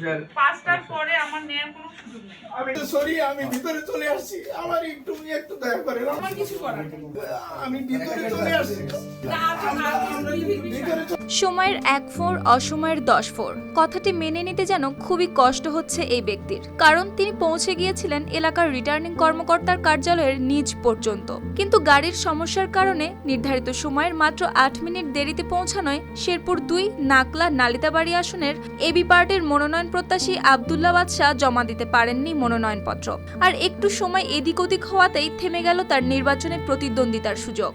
বসে আর পাঁচটার পরে আমার কোনো সুযোগ নেই। আমি সরি আমি ভিতরে চলে আসছি। আমার একটু একটু দয়া করে আমার কিছু করার আমি ভিতরে চলে আসছি। সময়ের এক ফোর অসময়ের দশ ফোর। কথাটি মেনে নিতে যেন খুবই কষ্ট হচ্ছে এই ব্যক্তির। কারণ তিনি পৌঁছে গিয়েছিলেন এলাকার রিটার্নিং কর্মকর্তার কার্যালয়ের নিজ পর্যন্ত। কিন্তু গাড়ির সমস্যার কারণে নির্ধারিত সময়ের মাত্র আট মিনিট দেরিতে পৌঁছানোয় শেরপুর দুই নাকলা নালিতাবাড়ি আসনের এবি পার্টির মনোনয়ন প্রত্যাশী আবদুল্লা বাদশাহ জমা দিতে পারেননি মনোনয়নপত্র। আর একটু সময় এদিক ওদিক হওয়াতেই থেমে গেল তার নির্বাচনে প্রতিদ্বন্দ্বিতার সুযোগ।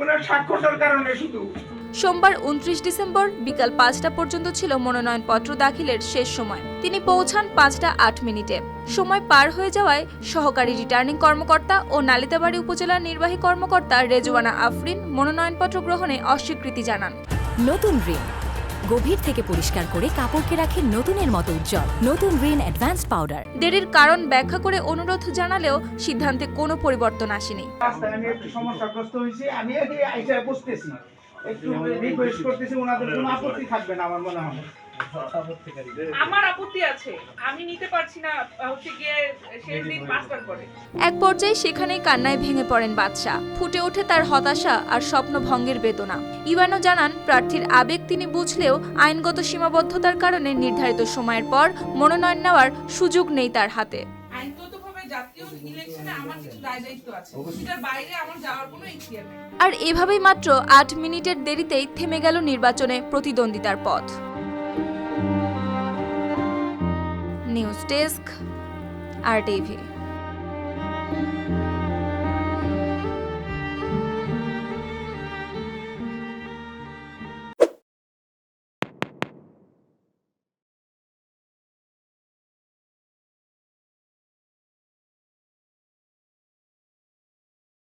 ওনার স্বাক্ষরটার কারণে শুধু। সোমবার উনত্রিশ ডিসেম্বর বিকাল পাঁচটা পর্যন্ত ছিল মনোনয়নপত্র দাখিলের শেষ সময়। তিনি পৌঁছান পাঁচটা আট মিনিটে। সময় পার হয়ে যাওয়ায় সহকারী রিটার্নিং কর্মকর্তা ও নালিতাবাড়ি উপজেলার নির্বাহী কর্মকর্তা রেজওয়ানা আফরিন মনোনয়নপত্র গ্রহণে অস্বীকৃতি জানান। নতুন রিন গভীর থেকে পরিষ্কার করে কাপড়কে রাখে নতুনের মতো উজ্জ্বল। নতুন রিন অ্যাডভান্স পাউডার দেরির কারণ ব্যাখ্যা করে অনুরোধ জানালেও সিদ্ধান্তে কোনো পরিবর্তন আসেনি। আমি একটু সমস্যাগ্রস্ত হয়েছি আমি এই আইসা বুঝতেছি একটু রিকোয়েস্ট করতেছি ওনাদের কোনো আপত্তি থাকবে না আমার মনে হয়। আমার আপত্তি আছে আমি নিতে পারছি না হচ্ছে গিয়ে শেষ দিন পাঁচটার পরে। এক পর্যায়ে সেখানেই কান্নায় ভেঙে পড়েন বাদশাহ ফুটে ওঠে তার হতাশা আর স্বপ্নভঙ্গের বেদনা। ইবানো জানান প্রার্থীর আবেগ তিনি বুঝলেও আইনগত সীমাবদ্ধতার কারণে নির্ধারিত সময়ের পর মনোনয়ন নেওয়ার সুযোগ নেই তার হাতে। আর এভাবেই মাত্র আট মিনিটের দেরিতেই থেমে গেল নির্বাচনে প্রতিদ্বন্দ্বিতার পথ। News desk, R TV.